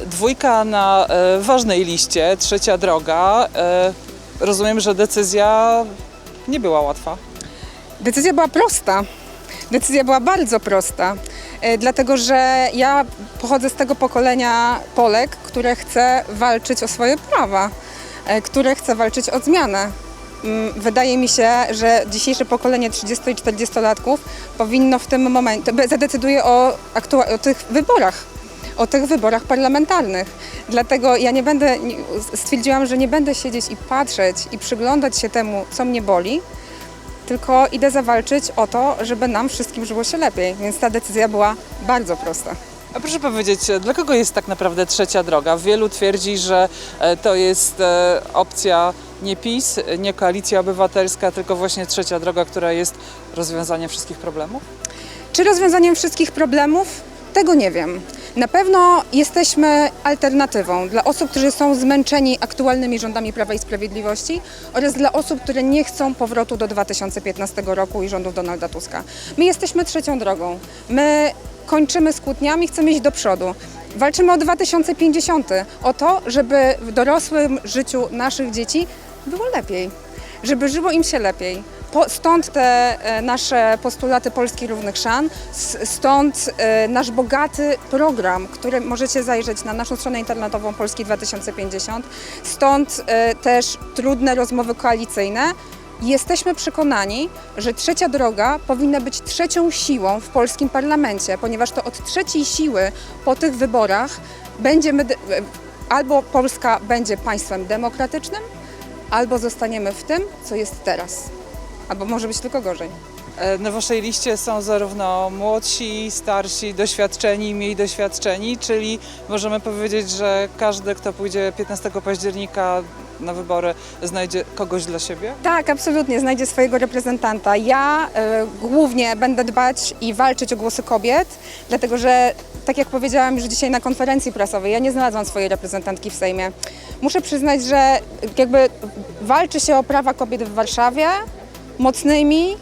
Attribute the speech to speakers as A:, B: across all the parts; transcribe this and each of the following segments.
A: Dwójka na e, ważnej liście, trzecia droga. E, rozumiem, że decyzja nie była łatwa.
B: Decyzja była prosta. Decyzja była bardzo prosta, e, dlatego że ja pochodzę z tego pokolenia Polek, które chce walczyć o swoje prawa, które chce walczyć o zmianę. Mm, Wydaje mi się, że dzisiejsze pokolenie 30 i 40-latków powinno w tym momencie, zadecyduje o, o tych wyborach, o tych wyborach parlamentarnych. Dlatego ja nie będę, stwierdziłam, że nie będę siedzieć i patrzeć i przyglądać się temu, co mnie boli, tylko idę zawalczyć o to, żeby nam wszystkim żyło się lepiej. Więc ta decyzja była bardzo prosta.
A: A proszę powiedzieć, dla kogo jest tak naprawdę trzecia droga? Wielu twierdzi, że e, to jest e, opcja nie PiS, nie Koalicja Obywatelska, tylko właśnie trzecia droga, która jest rozwiązaniem wszystkich problemów?
B: Czy rozwiązaniem wszystkich problemów? Tego nie wiem. Na pewno jesteśmy alternatywą dla osób, którzy są zmęczeni aktualnymi rządami Prawa i Sprawiedliwości oraz dla osób, które nie chcą powrotu do 2015 roku i rządów Donalda Tuska. My jesteśmy trzecią drogą. My kończymy z kłótniami, chcemy iść do przodu. Walczymy o 2050, o to, żeby w dorosłym życiu naszych dzieci było lepiej żeby żyło im się lepiej. Stąd te e, nasze postulaty Polski Równych Szan, stąd e, nasz bogaty program, który możecie zajrzeć na naszą stronę internetową Polski 2050, stąd e, też trudne rozmowy koalicyjne. Jesteśmy przekonani, że trzecia droga powinna być trzecią siłą w polskim parlamencie, ponieważ to od trzeciej siły po tych wyborach będziemy, albo Polska będzie państwem demokratycznym, albo zostaniemy w tym, co jest teraz. Albo może być tylko gorzej.
A: E, Na waszej liście są zarówno młodsi, starsi, doświadczeni, mniej doświadczeni, czyli możemy powiedzieć, że każdy, kto pójdzie 15 października na wybory, znajdzie kogoś dla siebie?
B: Tak, absolutnie, znajdzie swojego reprezentanta. Ja e, głównie będę dbać i walczyć o głosy kobiet, dlatego że, tak jak powiedziałam już dzisiaj na konferencji prasowej, ja nie znalazłam swojej reprezentantki w Sejmie. Muszę przyznać, że jakby walczy się o prawa kobiet w Warszawie mocnymi,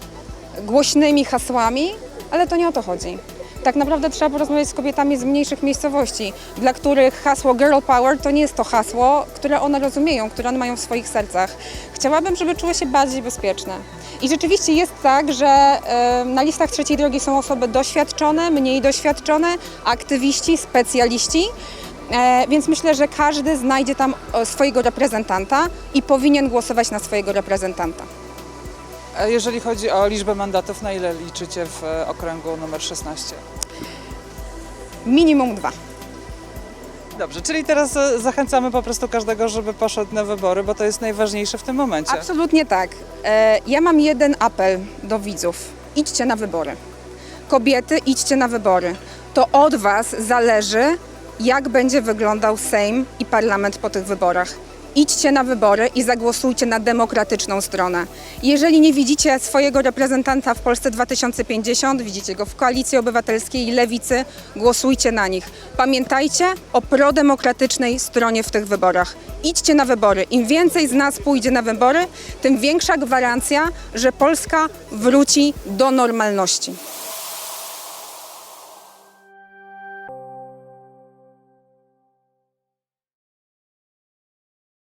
B: głośnymi hasłami, ale to nie o to chodzi. Tak naprawdę trzeba porozmawiać z kobietami z mniejszych miejscowości, dla których hasło Girl Power to nie jest to hasło, które one rozumieją, które one mają w swoich sercach. Chciałabym, żeby czuły się bardziej bezpieczne. I rzeczywiście jest tak, że na listach trzeciej drogi są osoby doświadczone, mniej doświadczone, aktywiści, specjaliści. E, Więc myślę, że każdy znajdzie tam e, swojego reprezentanta i powinien głosować na swojego reprezentanta.
A: A jeżeli chodzi o liczbę mandatów, na ile liczycie w e, okręgu numer 16?
B: Minimum dwa.
A: Dobrze, czyli teraz e, zachęcamy po prostu każdego, żeby poszedł na wybory, bo to jest najważniejsze w tym momencie.
B: Absolutnie tak. E, Ja mam jeden apel do widzów. Idźcie na wybory. Kobiety, idźcie na wybory. To od Was zależy, jak będzie wyglądał Sejm i parlament po tych wyborach. Idźcie na wybory i zagłosujcie na demokratyczną stronę. Jeżeli nie widzicie swojego reprezentanta w Polsce 2050, widzicie go w Koalicji Obywatelskiej i Lewicy, głosujcie na nich. Pamiętajcie o prodemokratycznej stronie w tych wyborach. Idźcie na wybory. Im więcej z nas pójdzie na wybory, tym większa gwarancja, że Polska wróci do normalności.